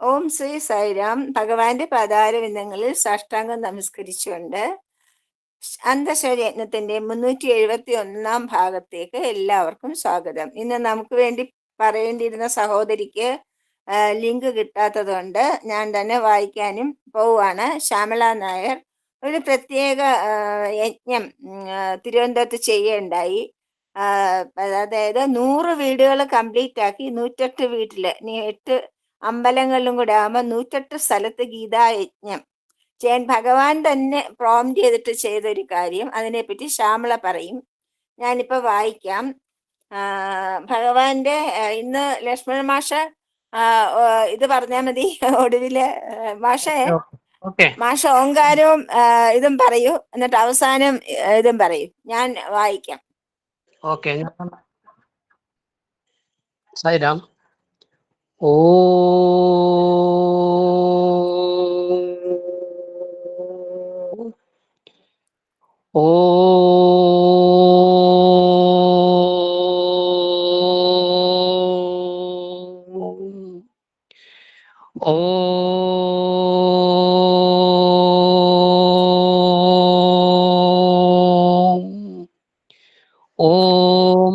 ഓം ശ്രീ സൈറാം ഭഗവാന്റെ പാതാരവിന്ദങ്ങളിൽ സാഷ്ടാംഗം നമസ്കരിച്ചുകൊണ്ട് അന്തശയജ്ഞത്തിന്റെ മുന്നൂറ്റി എഴുപത്തി ഒന്നാം ഭാഗത്തേക്ക് എല്ലാവർക്കും സ്വാഗതം. ഇന്ന് നമുക്ക് വേണ്ടി പറയേണ്ടിയിരുന്ന സഹോദരിക്ക് ലിങ്ക് കിട്ടാത്തതുകൊണ്ട് ഞാൻ തന്നെ വായിക്കാനും പോവാണ് ശ്യാമള നായർ ഒരു പ്രത്യേക യജ്ഞം തിരുവനന്തപുരത്ത് ചെയ്യേണ്ടായി അതായത് നൂറ് വീടുകൾ കംപ്ലീറ്റ് ആക്കി നൂറ്റെട്ട് വീട്ടിൽ എട്ട് അമ്പലങ്ങളിലും കൂടെ ആകുമ്പോൾ നൂറ്റെട്ട് സ്ഥലത്ത് ഗീതായജ്ഞം. ചെയ്യാൻ ഭഗവാൻ തന്നെ പ്രോംറ്റ് ചെയ്തിട്ട് ചെയ്തൊരു കാര്യം അതിനെപ്പറ്റി ശ്യാമള പറയും. ഞാനിപ്പോൾ വായിക്കാം. ഭഗവാന്റെ ഇന്ന് ലക്ഷ്മണ മാഷ ഇത് പറഞ്ഞാൽ മതി ഒടുവിൽ മാഷ മാഷ ഓങ്കാരവും ഇതും പറയൂ. എന്നിട്ട് അവസാനം ഇതും പറയൂ. ഞാൻ വായിക്കാം. ഓക്കെ. സായിരാം. ഓ ഓ ഓ ഓം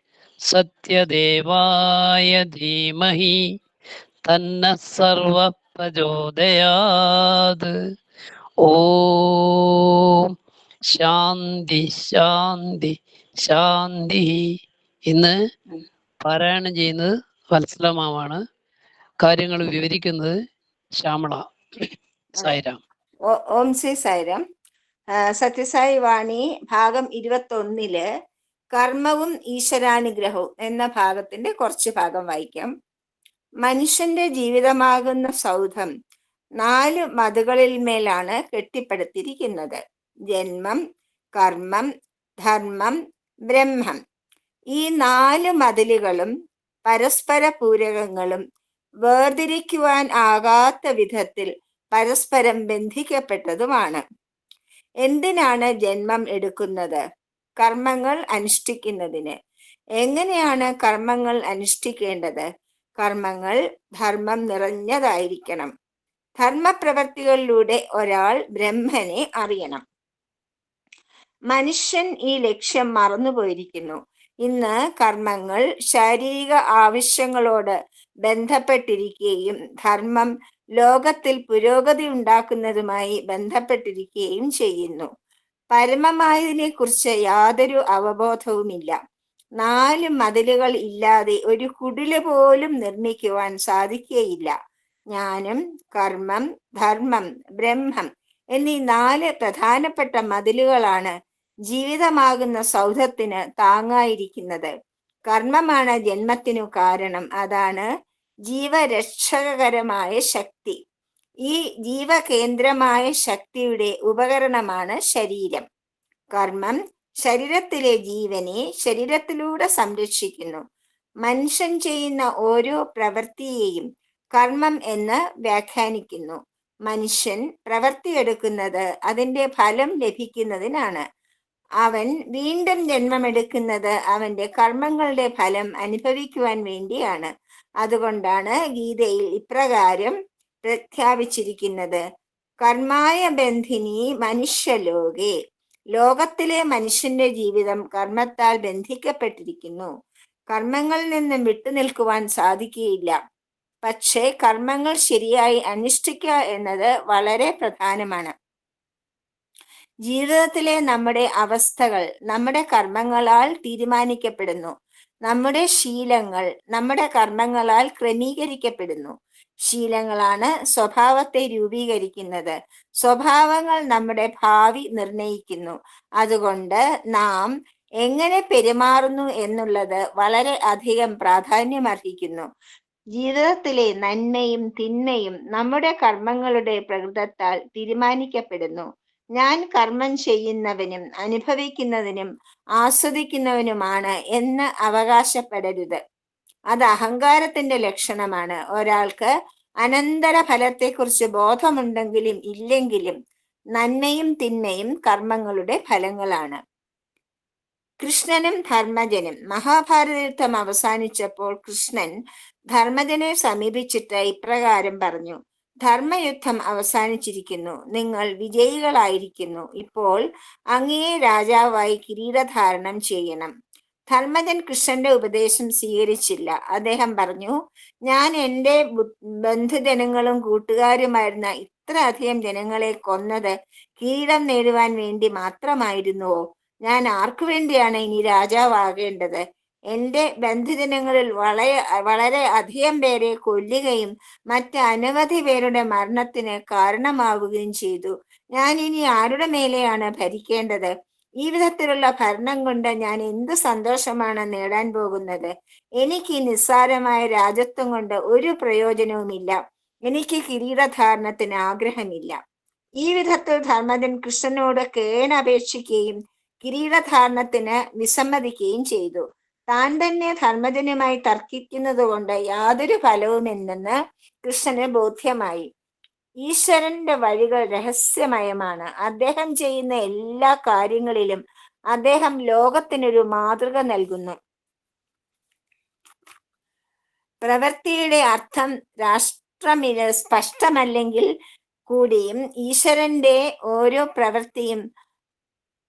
സത്യദേവായ ധീമഹി തന്ന സർവ പ്രചോദയാത് ഓം ശാന്തി ശാന്തി ശാന്തി ഇന്ന് പാരായണം ചെയ്യുന്നത് വത്സലമാവാണ്. കാര്യങ്ങൾ വിവരിക്കുന്നത് ശ്യാമള സായിരാം. ഓം ശ്രീ സായിരാം. സത്യസായി വാണി ഭാഗം ഇരുപത്തൊന്നിൽ കർമ്മവും ഈശ്വരാനുഗ്രഹവും എന്ന ഭാഗത്തിന്റെ കുറച്ച് ഭാഗം വായിക്കാം. മനുഷ്യന്റെ ജീവിതമാകുന്ന സൗധം നാല് മതുകളിൽ മേലാണ് കെട്ടിപ്പടുത്തിരിക്കുന്നത്. ജന്മം കർമ്മം ധർമ്മം ബ്രഹ്മം. ഈ നാല് മതിലുകളും പരസ്പര പൂരകങ്ങളും വേർതിരിക്കുവാൻ ആകാത്ത വിധത്തിൽ പരസ്പരം ബന്ധിക്കപ്പെട്ടതുമാണ്. എന്തിനാണ് ജന്മം എടുക്കുന്നത്? കർമ്മങ്ങൾ അനുഷ്ഠിക്കുന്നതിന്. എങ്ങനെയാണ് കർമ്മങ്ങൾ അനുഷ്ഠിക്കേണ്ടത്? കർമ്മങ്ങൾ ധർമ്മം നിറഞ്ഞതായിരിക്കണം. ധർമ്മപ്രവർത്തികളിലൂടെ ഒരാൾ ബ്രഹ്മനെ അറിയണം. മനുഷ്യൻ ഈ ലക്ഷ്യം മറന്നുപോയിരിക്കുന്നു. ഇന്ന് കർമ്മങ്ങൾ ശാരീരിക ആവശ്യങ്ങളോട് ബന്ധപ്പെട്ടിരിക്കുകയും ധർമ്മം ലോകത്തിൽ പുരോഗതി ഉണ്ടാക്കുന്നതുമായി ബന്ധപ്പെട്ടിരിക്കുകയും ചെയ്യുന്നു. പരമമായതിനെ കുറിച്ച് യാതൊരു അവബോധവുമില്ല. നാല് മതിലുകൾ ഇല്ലാതെ ഒരു കുടിൽ പോലും നിർമ്മിക്കുവാൻ സാധിക്കുകയില്ല. ജ്ഞാനം കർമ്മം ധർമ്മം ബ്രഹ്മം എന്നീ നാല് പ്രധാനപ്പെട്ട മതിലുകളാണ് ജീവിതമാകുന്ന സൗധത്തിന് താങ്ങായിരിക്കുന്നത്. കർമ്മമാണ് ജന്മത്തിനു കാരണം. അതാണ് ജീവരക്ഷകരമായ ശക്തി. ഈ ജീവകേന്ദ്രമായ ശക്തിയുടെ ഉപകരണമാണ് ശരീരം. കർമ്മം ശരീരത്തിലെ ജീവനെ ശരീരത്തിലൂടെ സംരക്ഷിക്കുന്നു. മനുഷ്യൻ ചെയ്യുന്ന ഓരോ പ്രവൃത്തിയെയും കർമ്മം എന്ന് വ്യാഖ്യാനിക്കുന്നു. മനുഷ്യൻ പ്രവർത്തിയെടുക്കുന്നത് അതിന്റെ ഫലം ലഭിക്കുന്നതിനാണ്. അവൻ വീണ്ടും ജന്മമെടുക്കുന്നത് അവന്റെ കർമ്മങ്ങളുടെ ഫലം അനുഭവിക്കുവാൻ വേണ്ടിയാണ്. അതുകൊണ്ടാണ് ഗീതയിൽ ഇപ്രകാരം പ്രഖ്യാപിച്ചിരിക്കുന്നത്. കർമായ ബന്ധിനി മനുഷ്യലോകെ. ലോകത്തിലെ മനുഷ്യന്റെ ജീവിതം കർമ്മത്താൽ ബന്ധിക്കപ്പെട്ടിരിക്കുന്നു. കർമ്മങ്ങളിൽ നിന്നും വിട്ടുനിൽക്കുവാൻ സാധിക്കുകയില്ല. പക്ഷേ കർമ്മങ്ങൾ ശരിയായി അനുഷ്ഠിക്കുക എന്നത് വളരെ പ്രധാനമാണ്. ജീവിതത്തിലെ നമ്മുടെ അവസ്ഥകൾ നമ്മുടെ കർമ്മങ്ങളാൽ തീരുമാനിക്കപ്പെടുന്നു. നമ്മുടെ ശീലങ്ങൾ നമ്മുടെ കർമ്മങ്ങളാൽ ക്രമീകരിക്കപ്പെടുന്നു. ശീലങ്ങളാണ് സ്വഭാവത്തെ രൂപീകരിക്കുന്നത്. സ്വഭാവങ്ങൾ നമ്മുടെ ഭാവി നിർണയിക്കുന്നു. അതുകൊണ്ട് നാം എങ്ങനെ പെരുമാറുന്നു എന്നുള്ളത് വളരെ അധികം പ്രാധാന്യമർഹിക്കുന്നു. ജീവിതത്തിലെ നന്മയും തിന്മയും നമ്മുടെ കർമ്മങ്ങളുടെ പ്രകൃതത്താൽ തീരുമാനിക്കപ്പെടുന്നു. ഞാൻ കർമ്മം ചെയ്യുന്നവനും അനുഭവിക്കുന്നതിനും ആസ്വദിക്കുന്നവനുമാണ് എന്ന് അവകാശപ്പെടരുത്. അത് അഹങ്കാരത്തിന്റെ ലക്ഷണമാണ്. ഒരാൾക്ക് അനന്തര ഫലത്തെക്കുറിച്ച് ബോധമുണ്ടെങ്കിലും ഇല്ലെങ്കിലും നന്മയും തിന്മയും കർമ്മങ്ങളുടെ ഫലങ്ങളാണ്. കൃഷ്ണനും ധർമ്മജനും. മഹാഭാരത യുദ്ധം അവസാനിച്ചപ്പോൾ കൃഷ്ണൻ ധർമ്മജനെ സമീപിച്ചിട്ട് ഇപ്രകാരം പറഞ്ഞു ധർമ്മയുദ്ധം അവസാനിച്ചിരിക്കുന്നു. നിങ്ങൾ വിജയികളായിരിക്കുന്നു. ഇപ്പോൾ അങ്ങയെ രാജാവായി കിരീടധാരണം ചെയ്യണം. ധർമ്മജൻ കൃഷ്ണന്റെ ഉപദേശം സ്വീകരിച്ചില്ല. അദ്ദേഹം പറഞ്ഞു ഞാൻ എന്റെ ബന്ധുജനങ്ങളും കൂട്ടുകാരുമായിരുന്ന ഇത്ര അധികം ജനങ്ങളെ കൊന്നത് കിരീടം നേടുവാൻ വേണ്ടി മാത്രമായിരുന്നുവോ? ഞാൻ ആർക്കു വേണ്ടിയാണ് ഇനി രാജാവാകേണ്ടത്? എന്റെ ബന്ധുജനങ്ങളിൽ വളരെ വളരെ അധികം പേരെ കൊല്ലുകയും മറ്റ് അനവധി പേരുടെ മരണത്തിന് കാരണമാവുകയും ചെയ്തു. ഞാൻ ഇനി ആരുടെ മേലെയാണ് ഭരിക്കേണ്ടത്? ഈ വിധത്തിലുള്ള ഭരണം കൊണ്ട് ഞാൻ എന്ത് സന്തോഷമാണ് നേടാൻ പോകുന്നത്? എനിക്ക് നിസ്സാരമായ രാജ്യത്വം കൊണ്ട് ഒരു പ്രയോജനവുമില്ല. എനിക്ക് കിരീടധാരണത്തിന് ആഗ്രഹമില്ല. ഈ വിധത്തിൽ ധർമ്മജൻ കൃഷ്ണനോട് കേണപേക്ഷിക്കുകയും കിരീടധാരണത്തിന് വിസമ്മതിക്കുകയും ചെയ്തു. താൻ തന്നെ ധർമ്മജനുമായി തർക്കിക്കുന്നത് കൊണ്ട് യാതൊരു ഫലവുമില്ലെന്ന് കൃഷ്ണന് ബോധ്യമായി. ഈശ്വരന്റെ വഴികൾ രഹസ്യമയമാണ്. അദ്ദേഹം ചെയ്യുന്ന എല്ലാ കാര്യങ്ങളിലും അദ്ദേഹം ലോകത്തിനൊരു മാതൃക നൽകുന്നു. പ്രവൃത്തിയുടെ അർത്ഥം രാഷ്ട്രമിന് സ്പഷ്ടമല്ലെങ്കിൽ കൂടിയും ഈശ്വരന്റെ ഓരോ പ്രവൃത്തിയും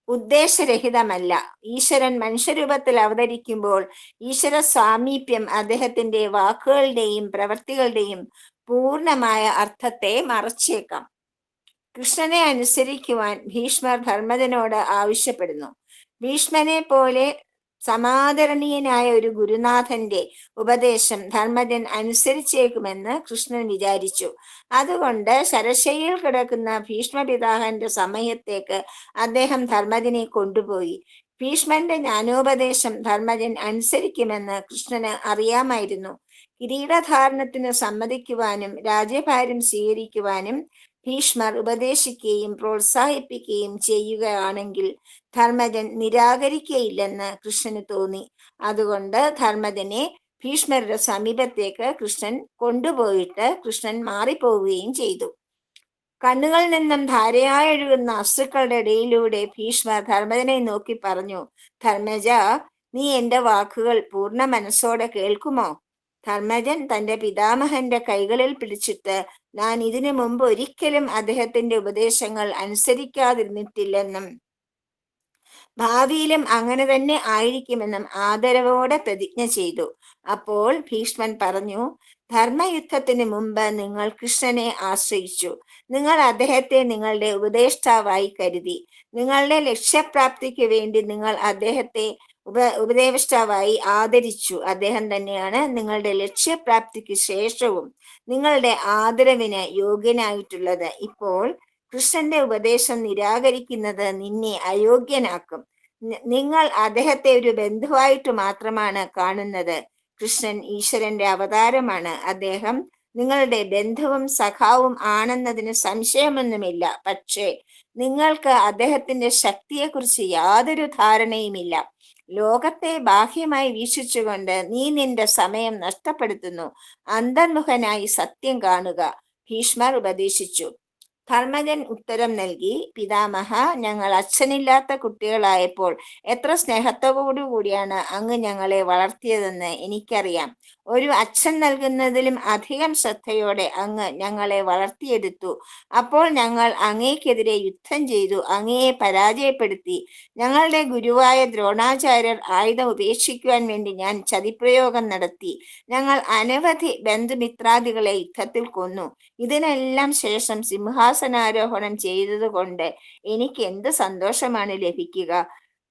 ഉദ്ദേശരഹിതമല്ല. ഈശ്വരൻ മനുഷ്യരൂപത്തിൽ അവതരിക്കുമ്പോൾ ഈശ്വര സാമീപ്യം അദ്ദേഹത്തിന്റെ വാക്കുകളുടെയും പ്രവൃത്തികളുടെയും പൂർണമായ അർത്ഥത്തെ മറച്ചേക്കാം. കൃഷ്ണനെ അനുസരിക്കുവാൻ ഭീഷ്മർ ധർമ്മജനോട് ആവശ്യപ്പെടുന്നു. ഭീഷ്മനെ പോലെ സമാദരണീയനായ ഒരു ഗുരുനാഥന്റെ ഉപദേശം ധർമ്മജൻ അനുസരിച്ചേക്കുമെന്ന് കൃഷ്ണൻ വിചാരിച്ചു. അതുകൊണ്ട് ശരശയിൽ കിടക്കുന്ന ഭീഷ്മപിതാഹന്റെ സമയത്തേക്ക് അദ്ദേഹം ധർമ്മജനെ കൊണ്ടുപോയി. ഭീഷ്മന്റെ ജ്ഞാനോപദേശം ധർമ്മജൻ അനുസരിക്കുമെന്ന് കൃഷ്ണന് അറിയാമായിരുന്നു. കിരീടധാരണത്തിന് സമ്മതിക്കുവാനും രാജ്യഭാരം സ്വീകരിക്കുവാനും ഭീഷ്മർ ഉപദേശിക്കുകയും പ്രോത്സാഹിപ്പിക്കുകയും ചെയ്യുകയാണെങ്കിൽ ധർമ്മജൻ നിരാകരിക്കയില്ലെന്ന് കൃഷ്ണന് തോന്നി. അതുകൊണ്ട് ധർമ്മജനെ ഭീഷ്മരുടെ സമീപത്തേക്ക് കൃഷ്ണൻ കൊണ്ടുപോയിട്ട് കൃഷ്ണൻ മാറിപ്പോവുകയും ചെയ്തു. കണ്ണുകളിൽ നിന്നും ധാരയായി ഒഴുകുന്ന അസുക്കളുടെ ഇടയിലൂടെ ഭീഷ്മർ ധർമ്മജനെ നോക്കി പറഞ്ഞു ധർമ്മജ നീ എന്റെ വാക്കുകൾ പൂർണ മനസ്സോടെ കേൾക്കുമോ? ധർമ്മജൻ തന്റെ പിതാമഹന്റെ കൈകളിൽ പിടിച്ചിട്ട് ഞാൻ ഇതിനു മുമ്പ് ഒരിക്കലും അദ്ദേഹത്തിന്റെ ഉപദേശങ്ങൾ അനുസരിക്കാതിരുന്നിട്ടില്ലെന്നും ഭാവിയിലും അങ്ങനെ തന്നെ ആയിരിക്കുമെന്നും ആദരവോടെ പ്രതിജ്ഞ ചെയ്തു. അപ്പോൾ ഭീഷ്മൻ പറഞ്ഞു ധർമ്മയുദ്ധത്തിന് മുമ്പ് നിങ്ങൾ കൃഷ്ണനെ ആശ്രയിച്ചു. നിങ്ങൾ അദ്ദേഹത്തെ നിങ്ങളുടെ ഉപദേഷ്ടാവായി കരുതി. നിങ്ങളുടെ ലക്ഷ്യപ്രാപ്തിക്ക് വേണ്ടി നിങ്ങൾ അദ്ദേഹത്തെ ഉപ ഉപദേവഷ്ടാവായി ആദരിച്ചു. അദ്ദേഹം തന്നെയാണ് നിങ്ങളുടെ ലക്ഷ്യപ്രാപ്തിക്ക് ശേഷവും നിങ്ങളുടെ ആദരവിന് യോഗ്യനായിട്ടുള്ളത്. ഇപ്പോൾ കൃഷ്ണന്റെ ഉപദേശം നിരാകരിക്കുന്നത് നിന്നെ അയോഗ്യനാക്കും. നിങ്ങൾ അദ്ദേഹത്തെ ഒരു ബന്ധുവായിട്ട് മാത്രമാണ് കാണുന്നത്. കൃഷ്ണൻ ഈശ്വരന്റെ അവതാരമാണ്. അദ്ദേഹം നിങ്ങളുടെ ബന്ധുവും സഖാവും ആണെന്നതിന് സംശയമൊന്നുമില്ല. പക്ഷേ നിങ്ങൾക്ക് അദ്ദേഹത്തിന്റെ ശക്തിയെക്കുറിച്ച് യാതൊരു ധാരണയുമില്ല. ലോകത്തെ ബാഹ്യമായി വീക്ഷിച്ചുകൊണ്ട് നീ നിന്റെ സമയം നഷ്ടപ്പെടുത്തുന്നു. അന്തർമുഖനായി സത്യം കാണുക. ഭീഷ്മർ ഉപദേശിച്ചു. ധർമ്മജൻ ഉത്തരം നൽകി. പിതാമഹ ഞങ്ങൾ അച്ഛനില്ലാത്ത കുട്ടികളായപ്പോൾ എത്ര സ്നേഹത്തോടു കൂടിയാണ് അങ്ങ് ഞങ്ങളെ വളർത്തിയതെന്ന് എനിക്കറിയാം. ഒരു അച്ഛൻ നൽകുന്നതിലും അധികം ശ്രദ്ധയോടെ അങ്ങ് ഞങ്ങളെ വളർത്തിയെടുത്തു. അപ്പോൾ ഞങ്ങൾ അങ്ങേക്കെതിരെ യുദ്ധം ചെയ്തു. അങ്ങയെ പരാജയപ്പെടുത്തി. ഞങ്ങളുടെ ഗുരുവായ ദ്രോണാചാര്യർ ആയുധം ഉപേക്ഷിക്കുവാൻ വേണ്ടി ഞാൻ ചതിപ്രയോഗം നടത്തി. ഞങ്ങൾ അനവധി ബന്ധുമിത്രാദികളെ യുദ്ധത്തിൽ കൊന്നു. ഇതിനെല്ലാം ശേഷം സിംഹാസനാരോഹണം ചെയ്തതുകൊണ്ട് എനിക്ക് എന്ത് സന്തോഷമാണ് ലഭിക്കുക.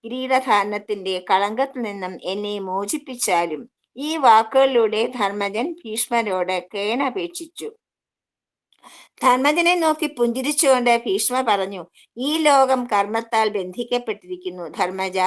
കിരീടധാരണത്തിന്റെ കളങ്കത്തിൽ നിന്നും എന്നെ മോചിപ്പിച്ചാലും ഈ വാക്കുകളിലൂടെ ധർമ്മജൻ ഭീഷ്മരോട് കേണപേക്ഷിച്ചു ധർമ്മജനെ നോക്കി പുഞ്ചിരിച്ചുകൊണ്ട് ഭീഷ്മ പറഞ്ഞു ഈ ലോകം കർമ്മത്താൽ ബന്ധിക്കപ്പെട്ടിരിക്കുന്നു. ധർമ്മജ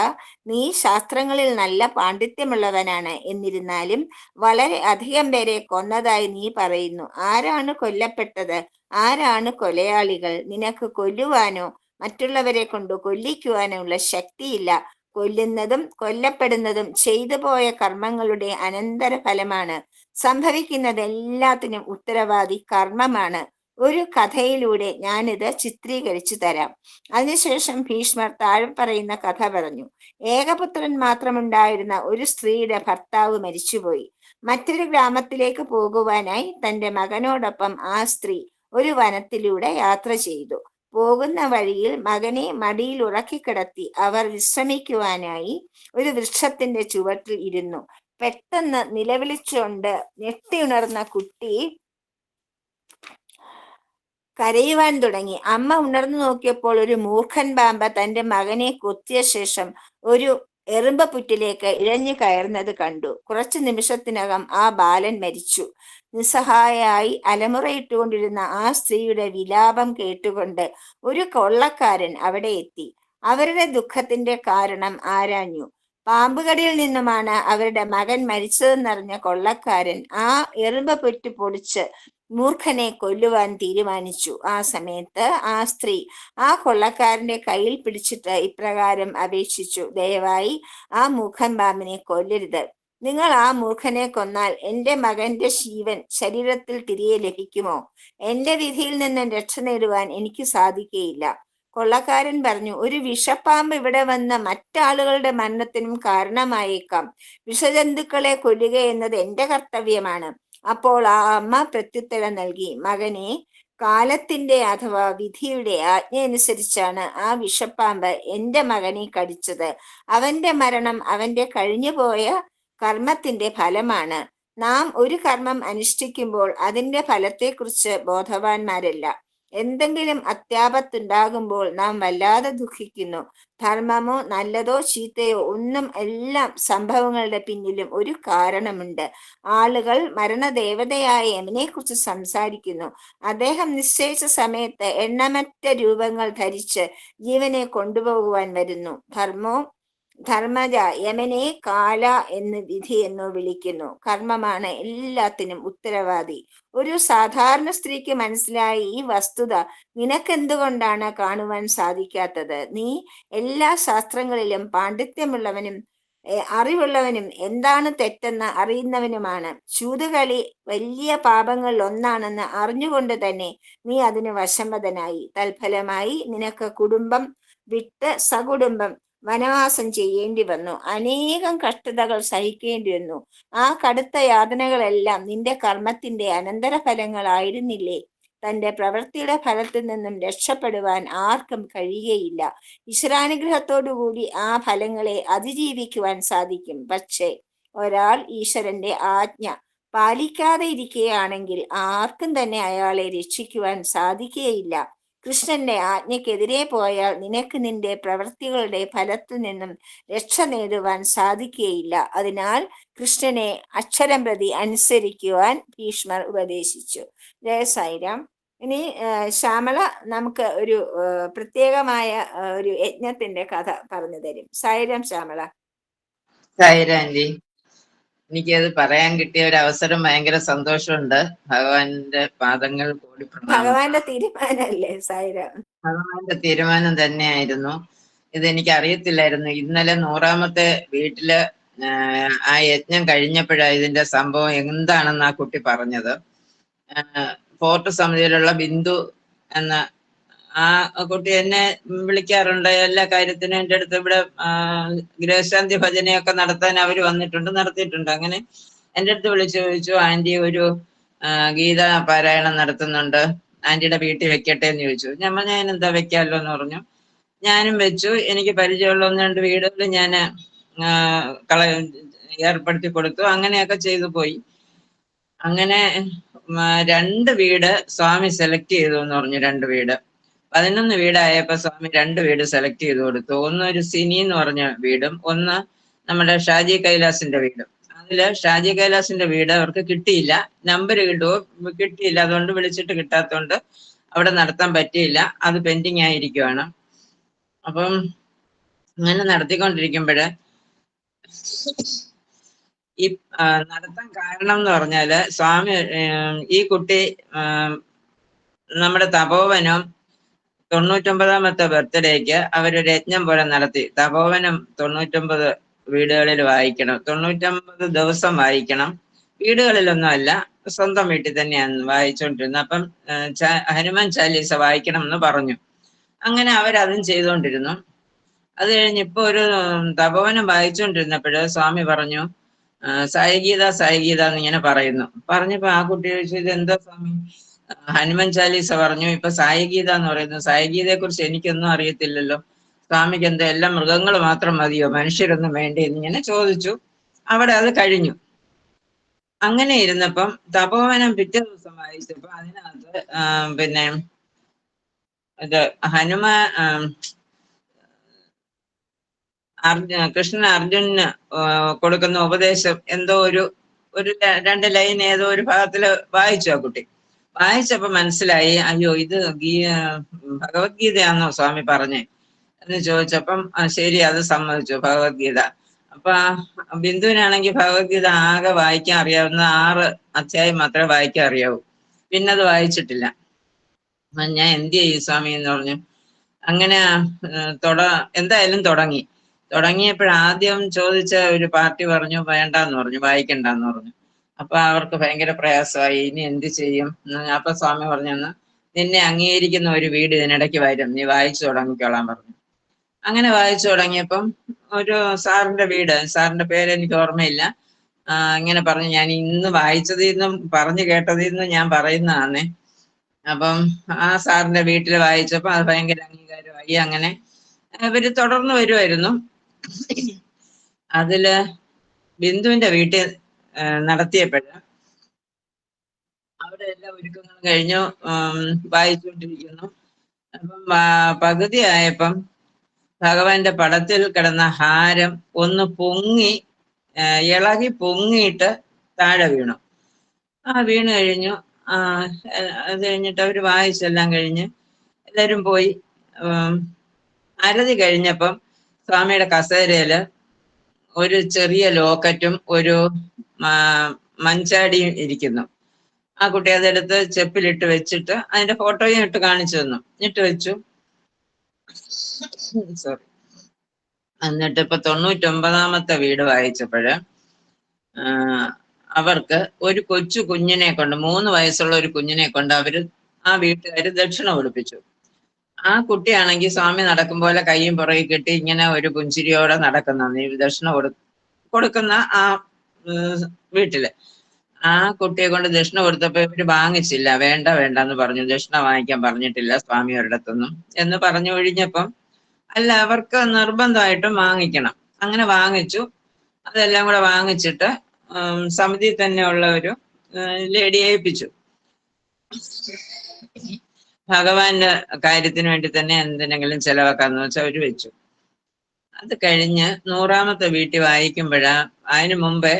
നീ ശാസ്ത്രങ്ങളിൽ നല്ല പാണ്ഡിത്യമുള്ളവനാണ്. എന്നിരുന്നാലും വളരെ അധികം പേരെ കൊന്നതായി നീ പറയുന്നു. ആരാണ് കൊല്ലപ്പെട്ടത്? ആരാണ് കൊലയാളികൾ? നിനക്ക് കൊല്ലുവാനോ മറ്റുള്ളവരെ കൊണ്ട് കൊല്ലിക്കുവാനോ ഉള്ള ശക്തിയില്ല. കൊല്ലുന്നതും കൊല്ലപ്പെടുന്നതും ചെയ്തു പോയ കർമ്മങ്ങളുടെ അനന്തര ഫലമാണ് സംഭവിക്കുന്നത് എല്ലാത്തിനും ഉത്തരവാദി കർമ്മമാണ്. ഒരു കഥയിലൂടെ ഞാനിത് ചിത്രീകരിച്ചു തരാം. അതിനുശേഷം ഭീഷ്മർ താഴെ പറയുന്ന കഥ പറഞ്ഞു. ഏകപുത്രൻ മാത്രമുണ്ടായിരുന്ന ഒരു സ്ത്രീയുടെ ഭർത്താവ് മരിച്ചുപോയി. മറ്റൊരു ഗ്രാമത്തിലേക്ക് പോകുവാനായി തന്റെ മകനോടൊപ്പം ആ സ്ത്രീ ഒരു വനത്തിലൂടെ യാത്ര ചെയ്തു. പോകുന്ന വഴിയിൽ മകനെ മടിയിൽ ഉറക്കിക്കിടത്തി അവർ വിശ്രമിക്കുവാനായി ഒരു വൃക്ഷത്തിന്റെ ചുവട്ടിൽ ഇരുന്നു. പെട്ടെന്ന് നിലവിളിച്ചുകൊണ്ട് ഞെട്ടിയുണർന്ന കുട്ടി കരയുവാൻ തുടങ്ങി. അമ്മ ഉണർന്നു നോക്കിയപ്പോൾ ഒരു മൂർഖൻ പാമ്പ തന്റെ മകനെ കൊത്തിയ ശേഷം ഒരു എറുമ്പ പുറ്റിലേക്ക് ഇഴഞ്ഞു കയറുന്നത് കണ്ടു. കുറച്ചു നിമിഷത്തിനകം ആ ബാലൻ മരിച്ചു. നിസ്സഹായായി അലമുറയിട്ടുകൊണ്ടിരുന്ന ആ സ്ത്രീയുടെ വിലാപം കേട്ടുകൊണ്ട് ഒരു കൊള്ളക്കാരൻ അവിടെ എത്തി. അവരുടെ ദുഃഖത്തിന്റെ കാരണം ആരാഞ്ഞു? പാമ്പുകടിയിൽ നിന്നുമാണ് അവരുടെ മകൻ മരിച്ചതെന്നറിഞ്ഞ കൊള്ളക്കാരൻ ആ എറുമ്പ പൊറ്റ് പൊളിച്ച് മൂർഖനെ കൊല്ലുവാൻ തീരുമാനിച്ചു. ആ സമയത്ത് ആ സ്ത്രീ ആ കൊള്ളക്കാരന്റെ കയ്യിൽ പിടിച്ചിട്ട് ഇപ്രകാരം അപേക്ഷിച്ചു ദയവായി ആ മൂഖൻ പാമ്പിനെ കൊല്ലരുത്. നിങ്ങൾ ആ മൂർഖനെ കൊന്നാൽ എന്റെ മകന്റെ ജീവൻ ശരീരത്തിൽ തിരികെ ലഭിക്കുമോ? എന്റെ വിധിയിൽ നിന്നും രക്ഷ നേടുവാൻ എനിക്ക് സാധിക്കുകയില്ല കൊള്ളക്കാരൻ പറഞ്ഞു ഒരു വിഷപ്പാമ്പ് ഇവിടെ വന്ന മറ്റാളുകളുടെ മരണത്തിനും കാരണമായേക്കാം. വിഷജന്തുക്കളെ കൊല്ലുക എന്നത് എന്റെ കർത്തവ്യമാണ്. അപ്പോൾ ആ അമ്മ പ്രത്യുത്തരം നൽകി മകനെ കാലത്തിന്റെ അഥവാ വിധിയുടെ ആജ്ഞയനുസരിച്ചാണ് ആ വിഷപ്പാമ്പ് എന്റെ മകനെ കടിച്ചത്. അവന്റെ മരണം അവന്റെ കഴിഞ്ഞുപോയ കർമ്മത്തിന്റെ ഫലമാണ്. നാം ഒരു കർമ്മം അനുഷ്ഠിക്കുമ്പോൾ അതിന്റെ ഫലത്തെക്കുറിച്ച് ബോധവാന്മാരല്ല. എന്തെങ്കിലും അത്യാപത്തുണ്ടാകുമ്പോൾ നാം വല്ലാതെ ദുഃഖിക്കുന്നു. ധർമ്മമോ നല്ലതോ ചീത്തയോ ഒന്നും എല്ലാം സംഭവങ്ങളുടെ പിന്നിലും ഒരു കാരണമുണ്ട്. ആളുകൾ മരണദേവതയായ യമനെ കുറിച്ച് സംസാരിക്കുന്നു. അദ്ദേഹം നിശ്ചയിച്ച സമയത്ത് എണ്ണമറ്റ രൂപങ്ങൾ ധരിച്ച് ജീവനെ കൊണ്ടുപോകുവാൻ വരുന്നു. ധർമ്മോ ധർമ്മജ യമനെ കാല എന്ന് വിധി എന്നോ വിളിക്കുന്നു. കർമ്മമാണ് എല്ലാത്തിനും ഉത്തരവാദി. ഒരു സാധാരണ സ്ത്രീക്ക് മനസ്സിലായ ഈ വസ്തുത നിനക്കെന്തുകൊണ്ടാണ് കാണുവാൻ സാധിക്കാത്തത്? നീ എല്ലാ ശാസ്ത്രങ്ങളിലും പാണ്ഡിത്യമുള്ളവനും അറിവുള്ളവനും എന്താണ് തെറ്റെന്ന് അറിയുന്നവനുമാണ്. ചൂതുകളി വലിയ പാപങ്ങളിൽ ഒന്നാണെന്ന് അറിഞ്ഞുകൊണ്ട് തന്നെ നീ അതിന് വശംവദനായി തൽഫലമായി നിനക്ക് കുടുംബം വിട്ട് സകുടുംബം വനവാസം ചെയ്യേണ്ടി വന്നു. അനേകം കഷ്ടതകൾ സഹിക്കേണ്ടി വന്നു. ആ കടുത്ത യാതനകളെല്ലാം നിന്റെ കർമ്മത്തിന്റെ അനന്തരഫലങ്ങളായിരുന്നില്ലേ? തന്റെ പ്രവൃത്തിയുടെ ഫലത്തിൽ നിന്നും രക്ഷപ്പെടുവാൻ ആർക്കും കഴിയുകയില്ല. ഈശ്വരാനുഗ്രഹത്തോടുകൂടി ആ ഫലങ്ങളെ അതിജീവിക്കുവാൻ സാധിക്കും. പക്ഷേ ഒരാൾ ഈശ്വരന്റെ ആജ്ഞ പാലിക്കാതെ ഇരിക്കുകയാണെങ്കിൽ ആർക്കും തന്നെ അയാളെ രക്ഷിക്കുവാൻ സാധിക്കുകയില്ല. കൃഷ്ണന്റെ ആജ്ഞയ്ക്കെതിരെ പോയാൽ നിനക്ക് നിന്റെ പ്രവൃത്തികളുടെ ഫലത്തിൽ നിന്നും രക്ഷ നേടുവാൻ സാധിക്കുകയില്ല. അതിനാൽ കൃഷ്ണനെ അക്ഷരം പ്രതി അനുസരിക്കുവാൻ ഭീഷ്മർ ഉപദേശിച്ചു. ജയ സായിരാം. ഇനി ശ്യാമള നമുക്ക് ഒരു പ്രത്യേകമായ ഒരു യജ്ഞത്തിന്റെ കഥ പറഞ്ഞു തരും. സായിരാം ശ്യാമള. സായിരാൻഡി എനിക്കത് പറയാൻ കിട്ടിയ ഒരു അവസരം ഭയങ്കര സന്തോഷമുണ്ട്. ഭഗവാന്റെ പാദങ്ങൾ കൂടി ഭഗവാന്റെ തീരുമാനല്ലേ സായിരാം? ഭഗവാന്റെ തീരുമാനം തന്നെയായിരുന്നു. ഇതെനിക്ക് അറിയത്തില്ലായിരുന്നു ഇന്നലെ നൂറാമത്തെ വീട്ടിൽ ആ യജ്ഞം കഴിഞ്ഞപ്പോഴാണ് ഇതിന്റെ സംഭവം എന്താണെന്ന് ആ കുട്ടി പറഞ്ഞത്. ഫോർട്ട് സമിതിയിലുള്ള ബിന്ദു എന്ന ആ കുട്ടി എന്നെ വിളിക്കാറുണ്ട്. എല്ലാ കാര്യത്തിനും എന്റെ അടുത്ത് ഇവിടെ ഗൃഹശാന്തി ഭജനയൊക്കെ നടത്താൻ അവർ വന്നിട്ടുണ്ട് നടത്തിയിട്ടുണ്ട്. അങ്ങനെ എന്റെ അടുത്ത് വിളിച്ചു ചോദിച്ചു ആന്റി ഒരു ഗീത പാരായണം നടത്തുന്നുണ്ട്. ആന്റിയുടെ വീട്ടിൽ വെക്കട്ടെ എന്ന് ചോദിച്ചു. ഞമ്മ ഞാൻ എന്താ വെക്കാമല്ലോ എന്ന് പറഞ്ഞു. ഞാനും വെച്ചു. എനിക്ക് പരിചയമുള്ള ഒന്ന് രണ്ട് വീടുകൾ ഞാൻ കള ഏർപ്പെടുത്തി കൊടുത്തു. അങ്ങനെയൊക്കെ ചെയ്തു പോയി. അങ്ങനെ രണ്ട് വീട് സ്വാമി സെലക്ട് ചെയ്തു എന്ന് പറഞ്ഞു രണ്ട് വീട്. പതിനൊന്ന് വീടായപ്പോ സ്വാമി രണ്ട് വീട് സെലക്ട് ചെയ്ത് കൊടുത്തു. ഒന്ന് ഒരു സിനി എന്ന് പറഞ്ഞ വീടും ഒന്ന് നമ്മുടെ ഷാജി കൈലാസിന്റെ വീടും. അതിൽ ഷാജി കൈലാസിന്റെ വീട് അവർക്ക് കിട്ടിയില്ല. നമ്പർ കിട്ടുമോ കിട്ടിയില്ല. അതുകൊണ്ട് വിളിച്ചിട്ട് കിട്ടാത്തതുകൊണ്ട് അവിടെ നടത്താൻ പറ്റിയില്ല. അത് പെൻഡിങ് ആയിരിക്കുവാണ്. അപ്പം അങ്ങനെ നടത്തിക്കൊണ്ടിരിക്കുമ്പോഴ് ഈ നടത്താൻ കാരണം എന്ന് പറഞ്ഞാൽ സ്വാമി ഈ കുട്ടി നമ്മുടെ തപോവനം തൊണ്ണൂറ്റൊമ്പതാമത്തെ ബർത്ത്ഡേക്ക് അവരൊരു യജ്ഞം പോലെ നടത്തി. തപോവനം തൊണ്ണൂറ്റൊമ്പത് വീടുകളിൽ വായിക്കണം. തൊണ്ണൂറ്റൊമ്പത് ദിവസം വായിക്കണം. വീടുകളിലൊന്നും അല്ല സ്വന്തം വീട്ടിൽ തന്നെയാണ് വായിച്ചുകൊണ്ടിരുന്നത് അപ്പം ഹനുമാൻ ചാലീസ വായിക്കണം എന്ന് പറഞ്ഞു. അങ്ങനെ അവരതും ചെയ്തുകൊണ്ടിരുന്നു. അത് കഴിഞ്ഞ് ഇപ്പൊ ഒരു തപോവനം വായിച്ചുകൊണ്ടിരുന്നപ്പോഴ് സ്വാമി പറഞ്ഞു സായിഗീത സായിഗീത എന്നിങ്ങനെ പറയുന്നു. പറഞ്ഞപ്പോ ആ കുട്ടി ചോദിച്ചു ഇത് എന്താ സ്വാമി? ഹനുമാൻ ചാലീസ പറഞ്ഞു. ഇപ്പൊ സായിഗീത എന്ന് പറയുന്നു. സായിഗീതയെ കുറിച്ച് എനിക്കൊന്നും അറിയത്തില്ലല്ലോ. സ്വാമിക്ക് എന്താ എല്ലാം മൃഗങ്ങൾ മാത്രം മതിയോ? മനുഷ്യരൊന്നും വേണ്ടേ എന്നിങ്ങനെ ചോദിച്ചു. അവിടെ അത് കഴിഞ്ഞു. അങ്ങനെ ഇരുന്നപ്പം തപോവനം പിറ്റേ ദിവസം വായിച്ചപ്പോ അതിനകത്ത് പിന്നെ ഇത് ഹനുമാൻ ആ, അർജുന കൃഷ്ണൻ അർജുനന് കൊടുക്കുന്ന ഉപദേശം എന്തോ ഒരു ഒരു രണ്ട് ലൈൻ ഏതോ ഒരു ഭാഗത്തിൽ വായിച്ചു ആ കുട്ടി. വായിച്ചപ്പോ മനസ്സിലായി അയ്യോ ഇത് ഗീ ഭഗവത്ഗീതയാണോ സ്വാമി പറഞ്ഞേ. എന്ന് ചോദിച്ചപ്പം ശരി അത് സമ്മതിച്ചു ഭഗവത്ഗീത. അപ്പൊ ബിന്ദുവിനാണെങ്കിൽ ഭഗവത്ഗീത ആകെ വായിക്കാൻ അറിയാവുന്ന ആറ് അധ്യായം മാത്രമേ വായിക്കാൻ അറിയാവൂ. പിന്നെ അത് വായിച്ചിട്ടില്ല. ഞാൻ എന്ത് ചെയ്യും സ്വാമി എന്ന് പറഞ്ഞു. അങ്ങനെ തുട എന്തായാലും തുടങ്ങി. തുടങ്ങിയപ്പോഴാദ്യം ചോദിച്ച ഒരു പാർട്ടി പറഞ്ഞു വേണ്ടെന്ന് പറഞ്ഞു വായിക്കണ്ടെന്ന് പറഞ്ഞു. അപ്പൊ അവർക്ക് ഭയങ്കര പ്രയാസമായി. ഇനി എന്ത് ചെയ്യും? അപ്പൊ സ്വാമി പറഞ്ഞെന്ന് നിന്നെ അംഗീകരിക്കുന്ന ഒരു വീട് ഇതിനിടയ്ക്ക് വരും. നീ വായിച്ചു തുടങ്ങിക്കോളാൻ പറഞ്ഞു. അങ്ങനെ വായിച്ചു തുടങ്ങിയപ്പം ഒരു സാറിന്റെ വീട് സാറിന്റെ പേര് എനിക്ക് ഓർമ്മയില്ല. ഇങ്ങനെ പറഞ്ഞു ഞാൻ ഇന്ന് വായിച്ചതിൽ നിന്നും പറഞ്ഞു കേട്ടതിൽ നിന്നും ഞാൻ പറയുന്നതാണേ അപ്പം ആ സാറിന്റെ വീട്ടിൽ വായിച്ചപ്പോൾ അത് ഭയങ്കര അംഗീകാരമായി. അങ്ങനെ ഇവർ തുടർന്ന് വരുമായിരുന്നു അതിൽ ബിന്ദുവിന്റെ വീട്ടിൽ നടത്തിയപ്പോഴ്. അവിടെ എല്ലാ ഒരുക്കങ്ങളും കഴിഞ്ഞു. വായിച്ചുകൊണ്ടിരിക്കുന്നു. അപ്പം പകുതി ആയപ്പം ഭഗവാന്റെ പടത്തിൽ കിടന്ന ഹാരം ഒന്ന് പൊങ്ങി ഇളകി പൊങ്ങിയിട്ട് താഴെ വീണു. ആ വീണ് കഴിഞ്ഞു. അത് കഴിഞ്ഞിട്ട് അവർ വായിച്ചെല്ലാം കഴിഞ്ഞ് എല്ലാവരും പോയി. അരതി കഴിഞ്ഞപ്പം സ്വാമിയുടെ കസേരയിൽ ഒരു ചെറിയ ലോക്കറ്റും ഒരു മാ- മഞ്ചാടിയും ഇരിക്കുന്നു. ആ കുട്ടി അതെടുത്ത് ചെപ്പിലിട്ട് വെച്ചിട്ട് അതിന്റെ ഫോട്ടോയും ഇട്ട് കാണിച്ചു തന്നു. ഇട്ട് വെച്ചു. സോറി എന്നിട്ട് ഇപ്പൊ തൊണ്ണൂറ്റൊമ്പതാമത്തെ വീട് വായിച്ചപ്പോഴ് അവർക്ക് ഒരു കൊച്ചു കുഞ്ഞിനെ കൊണ്ട് മൂന്ന് വയസ്സുള്ള ഒരു കുഞ്ഞിനെ കൊണ്ട് അവർ ആ വീട്ടുകാര് ദക്ഷിണ കൊടുപ്പിച്ചു. ആ കുട്ടിയാണെങ്കിൽ സ്വാമി നടക്കും പോലെ കൈയും പുറകെ കെട്ടി ഇങ്ങനെ ഒരു പുഞ്ചിരിയോടെ നടക്കുന്ന ദക്ഷിണ കൊടു കൊടുക്കുന്ന ആ വീട്ടിൽ. ആ കുട്ടിയെ കൊണ്ട് ദക്ഷിണ കൊടുത്തപ്പോ ഇവർ വാങ്ങിച്ചില്ല. വേണ്ട വേണ്ട എന്ന് പറഞ്ഞു. ദക്ഷിണ വാങ്ങിക്കാൻ പറഞ്ഞിട്ടില്ല സ്വാമി അടുത്തൊന്നും എന്ന് പറഞ്ഞു ഒഴിഞ്ഞപ്പം അല്ല അവർക്ക് നിർബന്ധമായിട്ടും വാങ്ങിക്കണം. അങ്ങനെ വാങ്ങിച്ചു. അതെല്ലാം കൂടെ വാങ്ങിച്ചിട്ട് സമിതി ഉള്ള ഒരു ലേഡി ഏൽപ്പിച്ചു. ഭഗവാന്റെ കാര്യത്തിന് വേണ്ടി തന്നെ എന്തിനെങ്കിലും ചെലവാക്കാന്ന് വെച്ചാൽ അവർ വെച്ചു. അത് കഴിഞ്ഞ് നൂറാമത്തെ വീട്ടിൽ വായിക്കുമ്പോഴാ അതിന് മുമ്പേ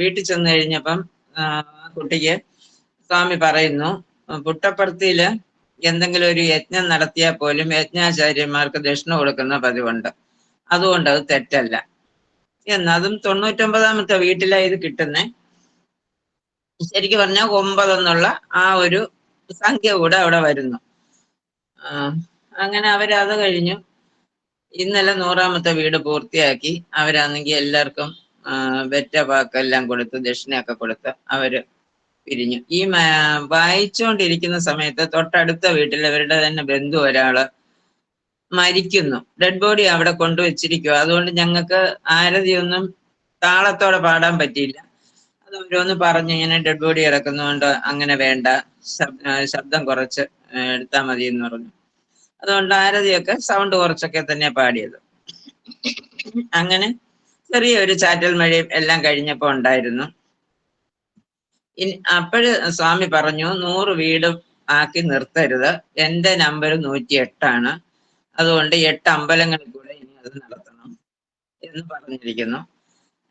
വീട്ടിൽ ചെന്ന് കഴിഞ്ഞപ്പം കുട്ടിക്ക് സ്വാമി പറയുന്നു പുട്ടപ്പർത്തിയിൽ എന്തെങ്കിലും ഒരു യജ്ഞം നടത്തിയാൽ പോലും യജ്ഞാചാര്യന്മാർക്ക് ദക്ഷിണ കൊടുക്കുന്ന പതിവുണ്ട്. അതുകൊണ്ട് അത് തെറ്റല്ല. എന്നതും തൊണ്ണൂറ്റൊമ്പതാമത്തെ വീട്ടിലാണ് ഇത് കിട്ടുന്നേ. ശരിക്കും പറഞ്ഞാൽ ഒമ്പതെന്നുള്ള ആ ഒരു സംഖ്യ കൂടെ അവിടെ വരുന്നു. അങ്ങനെ അവരത് കഴിഞ്ഞു. ഇന്നലെ നൂറാമത്തെ വീട് പൂർത്തിയാക്കി. അവരാണെങ്കിൽ എല്ലാവർക്കും വെറ്റ വാക്കെല്ലാം കൊടുത്ത് ദക്ഷിണയൊക്കെ കൊടുത്ത് അവർ പിരിഞ്ഞു. ഈ വായിച്ചുകൊണ്ടിരിക്കുന്ന സമയത്ത് തൊട്ടടുത്ത വീട്ടിൽ അവരുടെ തന്നെ ബന്ധു ഒരാൾ മരിക്കുന്നു. ഡെഡ് ബോഡി അവിടെ കൊണ്ടുവച്ചിരിക്കുക അതുകൊണ്ട് ഞങ്ങൾക്ക് ആരതിയൊന്നും താളത്തോടെ പാടാൻ പറ്റിയില്ല. അത് ഓരോന്ന് പറഞ്ഞു ഇങ്ങനെ ഡെഡ് ബോഡി ഇറക്കുന്നതുകൊണ്ട് അങ്ങനെ വേണ്ട. ശബ്ദം കുറച്ച് എടുത്താൽ മതി എന്ന് പറഞ്ഞു. അതുകൊണ്ട് ആരതിയൊക്കെ സൗണ്ട് കുറച്ചൊക്കെ തന്നെ പാടിയത്. അങ്ങനെ ചെറിയൊരു ചാറ്റൽ മഴയും എല്ലാം കഴിഞ്ഞപ്പോ ഉണ്ടായിരുന്നു. അപ്പോഴ് സ്വാമി പറഞ്ഞു നൂറ് വീടും ആക്കി നിർത്തരുത്. എന്റെ നമ്പർ നൂറ്റി എട്ടാണ് അതുകൊണ്ട് എട്ട് അമ്പലങ്ങളിൽ കൂടെ ഇനി അത് നടത്തണം. എന്ന് പറഞ്ഞിരിക്കുന്നു.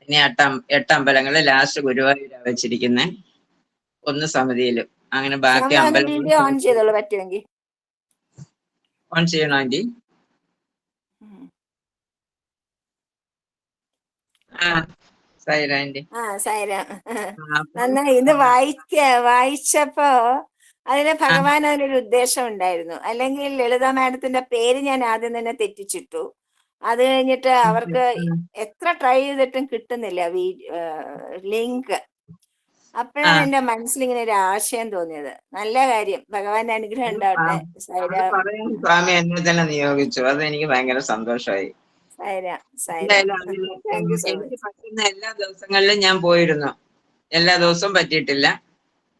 ഇനി എട്ട് എട്ട് അമ്പലങ്ങൾ ലാസ്റ്റ് ഗുരുവായൂരാ വെച്ചിരിക്കുന്നേ. ഒന്ന് സമിതിയിലും. അങ്ങനെ ബാക്കി വീഡിയോ ഓൺ zero ninety. ആ സൈല ആ സൈറാം നന്നായി. ഇത് വായിക്ക വായിച്ചപ്പോ അതിന് ഭഗവാൻ അതിനൊരു ഉദ്ദേശം ഉണ്ടായിരുന്നു. അല്ലെങ്കിൽ ലളിത മാഡത്തിന്റെ പേര് ഞാൻ ആദ്യം തന്നെ തെറ്റിച്ചിട്ടു. അത് കഴിഞ്ഞിട്ട് അവർക്ക് എത്ര ട്രൈ ചെയ്തിട്ടും കിട്ടുന്നില്ല. ലിങ്ക്. അപ്പോഴാണ് എന്റെ മനസ്സിൽ ഇങ്ങനെ ഒരു ആശയം തോന്നിയത്. നല്ല കാര്യം. ഭഗവാന്റെ അനുഗ്രഹം ഉണ്ടാവട്ടെ. സ്വാമി എന്നെ തന്നെ നിയോഗിച്ചു. അത് എനിക്ക് ഭയങ്കര സന്തോഷമായി. എനിക്ക് പറ്റുന്ന എല്ലാ ദിവസങ്ങളിലും ഞാൻ പോയിരുന്നു. എല്ലാ ദിവസവും പറ്റിയിട്ടില്ല.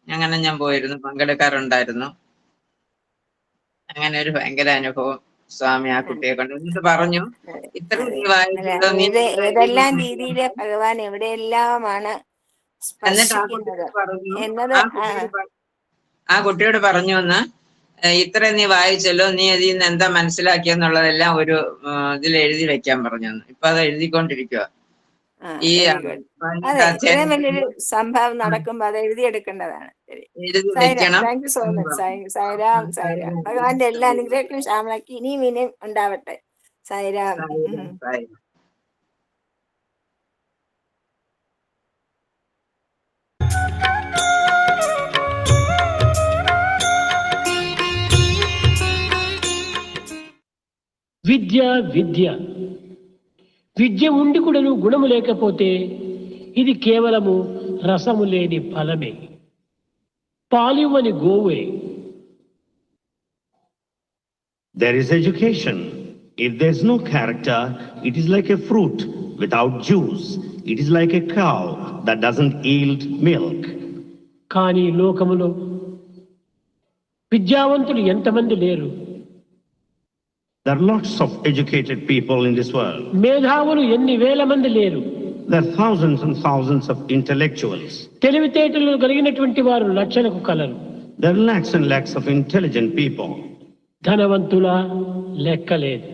അങ്ങനെ ഞാൻ പോയിരുന്നു. പങ്കെടുക്കാറുണ്ടായിരുന്നു. അങ്ങനെ ഒരു ഭയങ്കര അനുഭവം സ്വാമി ആ കുട്ടിയെ കൊണ്ട്. എന്നിട്ട് പറഞ്ഞു ഇത്ര ഏതെല്ലാം രീതിയിൽ ഭഗവാൻ എവിടെയെല്ലാമാണ് എന്നിട്ട് ആ കുട്ടിയോട് പറഞ്ഞു. എന്ന് ഇത്ര നീ വായിച്ചല്ലോ നീ അതിൽ നിന്ന് എന്താ മനസ്സിലാക്കിയെന്നുള്ളതെല്ലാം ഒരു ഇതിൽ എഴുതി വെക്കാൻ പറഞ്ഞു. ഇപ്പൊ അത് എഴുതിക്കൊണ്ടിരിക്കുക ഈ വലിയൊരു സംഭവം നടക്കുമ്പോ അത് എഴുതിയെടുക്കേണ്ടതാണ്. Thank you so much Sairam Sairam ഭഗവാന്റെ എല്ലാ അനുഗ്രഹങ്ങളും ശ്യാമളക്ക് ഇനിയും ഇനിയും ഉണ്ടാവട്ടെ. സൈറാം విద్య విద్య. విద్య ఉండి కూడాను గుణము లేకపోతే ఇది కేవలము రసము లేని ఫలమే. పాలివ్వని గోవే there is education if there is no character it is like a fruit without juice it is like a cow that doesn't yield milk కానీ లోకములో విద్యావంతులు ఎంతమంది లేరు? There are lots of educated people in this world. మేధావులు ఎన్ని వేల మంది లేరు There are thousands and thousands of intellectuals. తెలివితేటలు కలిగినటువంటి వారు లక్షలకు కలరు There are lakhs and lakhs of intelligent people. ధనవంతుల లెక్కలేదు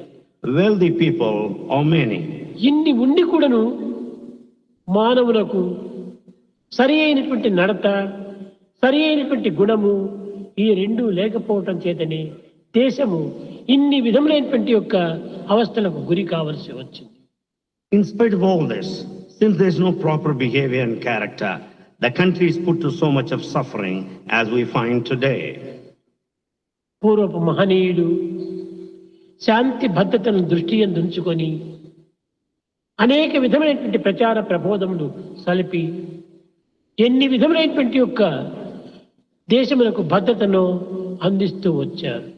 Wealthy people are many. ఇన్ని ఉండి కూడాను మానవులకు సరి అయినటువంటి నడత సరి అయినటువంటి గుణము ఈ రెండు లేకపోవటం చేతనే దేశము ఇన్ని విధములైనటువంటి యొక్క అవస్థలకు గురి కావలసి వచ్చింది In spite of all this, since there's no proper behavior and character, the country is put to so much of suffering as we find today. పూర్వపు మహనీయుడు శాంతి భద్రతను దృష్టి ఉంచుకొని అనేక విధమైనటువంటి ప్రచార ప్రబోధములు సలిపి ఎన్ని విధములైనటువంటి యొక్క దేశములకు భద్రతను అందిస్తూ వచ్చారు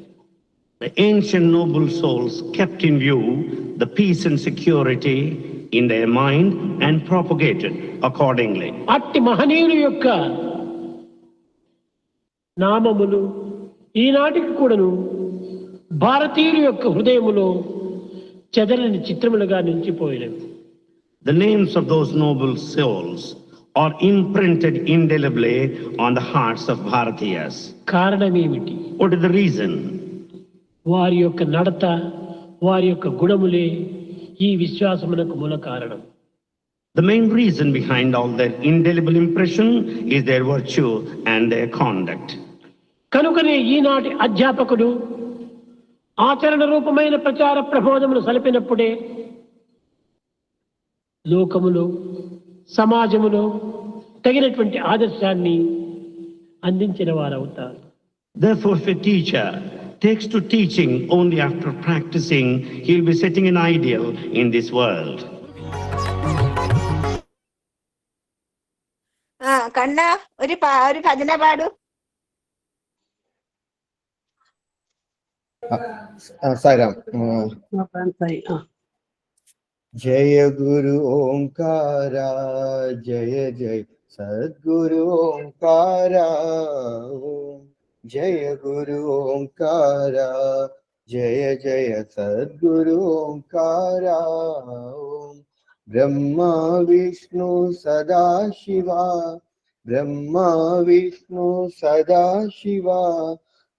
The ancient noble souls kept in view the peace and security in their mind and propagated accordingly. అట్టి మహనీయుల యొక్క నామములు ఈనాటికి కూడాను భారతీయుల యొక్క హృదయములో చెదరని చిత్రములుగా నిలిచిపోయినవి The names of those noble souls are imprinted indelibly on the hearts of Bharatiyas. కారణమేమిటి What is the reason? వారి యొక్క నడత వారి యొక్క గుణములే ఈ విశ్వాసమునకు మూల కారణం The main reason behind all their indelible impression is their virtue and their conduct. కనుకనే ఈనాటి అధ్యాపకుడు ఆచరణ రూపమైన ప్రచార ప్రబోధములు సలిపినప్పుడే లోకములో సమాజములో తగినటువంటి ఆదర్శాన్ని అందించిన వారవుతారు Therefore, if a teacher takes to teaching only after practicing, he'll be setting an ideal in this world. ആ കണ്ണ ഒരു പാ- ഒരു ഭജന പാടു സാരാം ജയ ഗുരു ഓംകാര ജയ ജയ സദ്ഗുരു ഓംകാര ഓം ജയ ഗുരു ഓംകാര ജയ ജയ സദ്ഗുരു ഓംകാര ഓം ബ്രഹ്മ വിഷ്ണു സദാശിവ ബ്രഹ്മ വിഷ്ണു സദാശിവ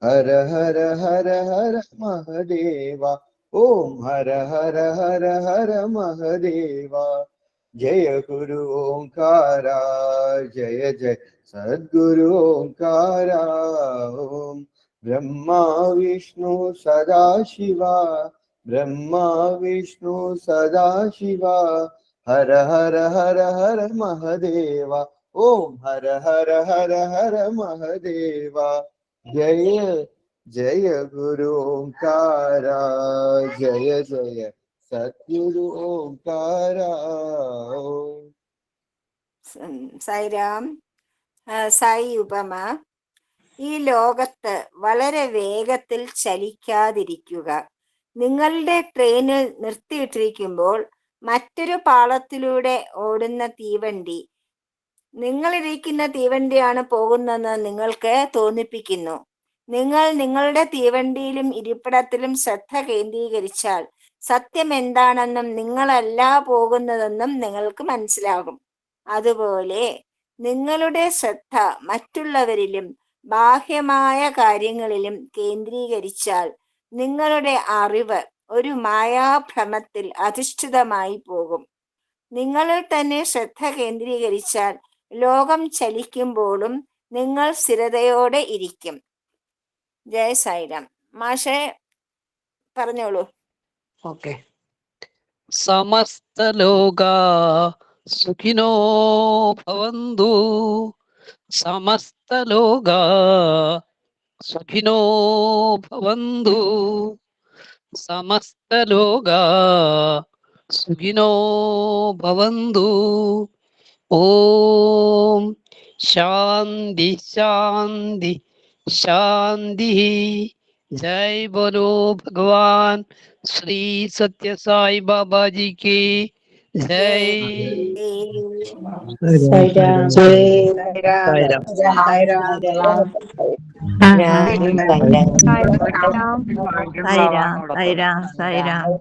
ഹര ഹര ഹര ഹര മഹദേവ ഓം ഹര ഹര ഹര ഹര മഹദേവ जय गुरु ओंकारा, जय जय सद्गुरु ओंकारा, ओम ब्रह्मा विष्णु सदा शिवा ब्रह्मा विष्णु सदा शिवा हर हर हर हर महदेवा, ओम हर हर हर हर महदेवा, जय जय गुरु ओंकारा, जय जय സദ്ഗുരു ഓംകാരോ. ആ, സായി ഉപമ. ഈ ലോകത്ത് വളരെ വേഗത്തിൽ ചലിക്കാതിരിക്കുക. നിങ്ങളുടെ ട്രെയിനിൽ നിർത്തിയിട്ടിരിക്കുമ്പോൾ മറ്റൊരു പാളത്തിലൂടെ ഓടുന്ന തീവണ്ടി. നിങ്ങളിരിക്കുന്ന തീവണ്ടിയാണ് പോകുന്നതെന്ന് നിങ്ങൾക്ക് തോന്നിപ്പിക്കുന്നു. നിങ്ങൾ നിങ്ങളുടെ തീവണ്ടിയിലും ഇരിപ്പിടത്തിലും ശ്രദ്ധ കേന്ദ്രീകരിച്ചാൽ സത്യം എന്താണെന്നും നിങ്ങളല്ല പോകുന്നതെന്നും നിങ്ങൾക്ക് മനസ്സിലാകും. അതുപോലെ നിങ്ങളുടെ ശ്രദ്ധ മറ്റുള്ളവരിലും ബാഹ്യമായ കാര്യങ്ങളിലും കേന്ദ്രീകരിച്ചാൽ നിങ്ങളുടെ അറിവ് ഒരു മായാഭ്രമത്തിൽ അധിഷ്ഠിതമായി പോകും. നിങ്ങളിൽ തന്നെ ശ്രദ്ധ കേന്ദ്രീകരിച്ചാൽ ലോകം ചലിക്കുമ്പോഴും നിങ്ങൾ സ്ഥിരതയോടെ ഇരിക്കും. ജയ സായിരാം മാഷെ പറഞ്ഞോളൂ. ఓకే. సమస్తలోగా సుఖినో భవందు సమస్తలోగా సుఖినో భవందు సమస్తలోగా సుఖినో భవందు ఓం శాంతి శాంతి శాంతి. जय बोलो भगवान श्री सत्य साई बाबा जी की जय। साई राम। साई राम।